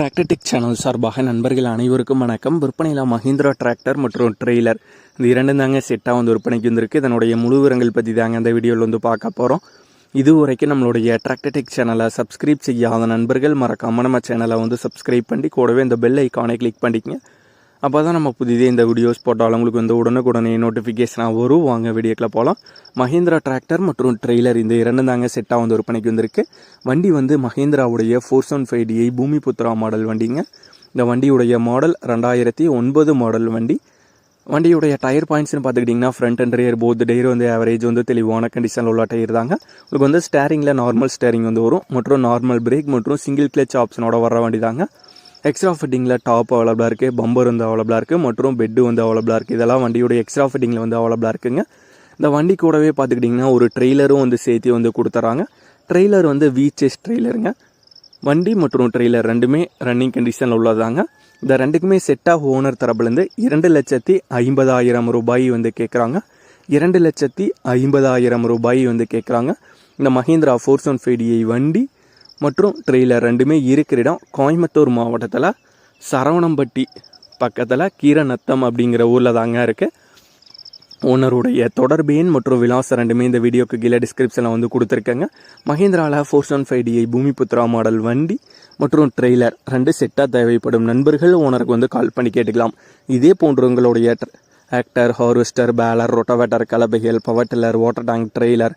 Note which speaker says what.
Speaker 1: Tractor Tech channel சார்பாக நண்பர்கள் அனைவருக்கும் வணக்கம். விற்பனையில் மஹிந்திரா டிராக்டர் மற்றும் ட்ரெய்லர் இந்த இரண்டும் தாங்க செட்டாக வந்து விற்பனைக்கு வந்திருக்கு. இதனுடைய முழு விவரங்கள் பற்றி தாங்க இந்த வீடியோவில் வந்து பார்க்க போகிறோம் இது வரைக்கும் நம்மளுடைய டிராக்டர்டெக் சேனலை சப்ஸ்கிரைப் செய்யாத நண்பர்கள் மறக்காம நம்ம சேனலை வந்து சப்ஸ்கிரைப் பண்ணி கூடவே இந்த பெல் ஐக்கானை கிளிக் பண்ணிக்கங்க. அப்போ தான் நம்ம புதிதே இந்த வீடியோஸ் போட்டாலும் உங்களுக்கு வந்து உடனுக்குடனே நோட்டிஃபிகேஷனாக வரும். வாங்க வீடியோக்கில் போகலாம் மஹேந்திரா டிராக்டர் மற்றும் ட்ரெய்லர் இந்த இரண்டு தாங்க செட்டாக வந்து விற்பனைக்கு வந்திருக்கு. வண்டி வந்து மஹேந்திராவுடைய four seven five DI Bhoomi Putra model வண்டிங்க. இந்த வண்டியுடைய மாடல் ரெண்டாயிரத்தி ஒன்பது மாடல் வண்டி. வண்டியுடைய டயர் பாயிண்ட்ஸ்னு பார்த்துக்கிட்டிங்கன்னா front and rear both tyre வந்து ஆவரேஜ் வந்து தெளிவான கண்டிஷனில் உள்ள டயர் தாங்க. உங்களுக்கு வந்து ஸ்டேரிங்கில் நார்மல் ஸ்டேரிங் வந்து வரும். மற்றும் நார்மல் பிரேக் மற்றும் சிங்கிள் கிளச் ஆப்ஷனோட வர வண்டி தாங்க. எக்ஸ்ட்ரா ஃபிட்டிங்கில் டாப் அவைலபிளாக இருக்குது பம்பர் வந்து அவைலபிளாக இருக்குது மற்றும் பெட்டு வந்து அவைலபிளாக இருக்குது இதெல்லாம் வண்டியோட எக்ஸ்ட்ரா ஃபிட்டிங்கில் வந்து அவைலபிளாக இருக்குங்க. இந்த வண்டி கூடவே பார்த்துக்கிட்டிங்கன்னா ஒரு ட்ரெய்லரும் வந்து சேர்த்து வந்து கொடுத்துறாங்க ட்ரெய்லர் வந்து வீச்சஸ் ட்ரெய்லருங்க வண்டி மற்றும் ட்ரெய்லர் ரெண்டுமே ரன்னிங் கண்டிஷனில் உள்ளதாங்க. இந்த ரெண்டுக்குமே செட் ஆஃப் ஓனர் தரப்புலேருந்து இரண்டு லட்சத்தி ஐம்பதாயிரம் ரூபாய் வந்து கேட்குறாங்க. இரண்டு லட்சத்தி ஐம்பதாயிரம் ரூபாய் வந்து கேட்குறாங்க. இந்த மஹேந்திரா ஃபோர் செவன் ஃபைவ் வண்டி மற்றும் ட்ரெய்லர் ரெண்டுமே இருக்கிற இடம் கோயம்புத்தூர் மாவட்டத்தில் சரவணம்பட்டி பக்கத்தில் கீரநத்தம் அப்படிங்கிற ஊரில் தாங்க இருக்குது ஓனருடைய தொடர்பு எண் மற்றும் விலாசம் ரெண்டுமே இந்த வீடியோக்கு கீழே டிஸ்கிரிப்ஷனில் வந்து கொடுத்துருக்கேங்க. மஹேந்திராவில் four seven five DI Bhoomiputra model வண்டி மற்றும் ட்ரெய்லர் ரெண்டு செட்டாக தேவைப்படும் நண்பர்கள் ஓனருக்கு வந்து கால் பண்ணி கேட்டுக்கலாம். இதே போன்று உங்களுடைய tractor harvester baler rotavator கலபைகள் power tiller water tank trailer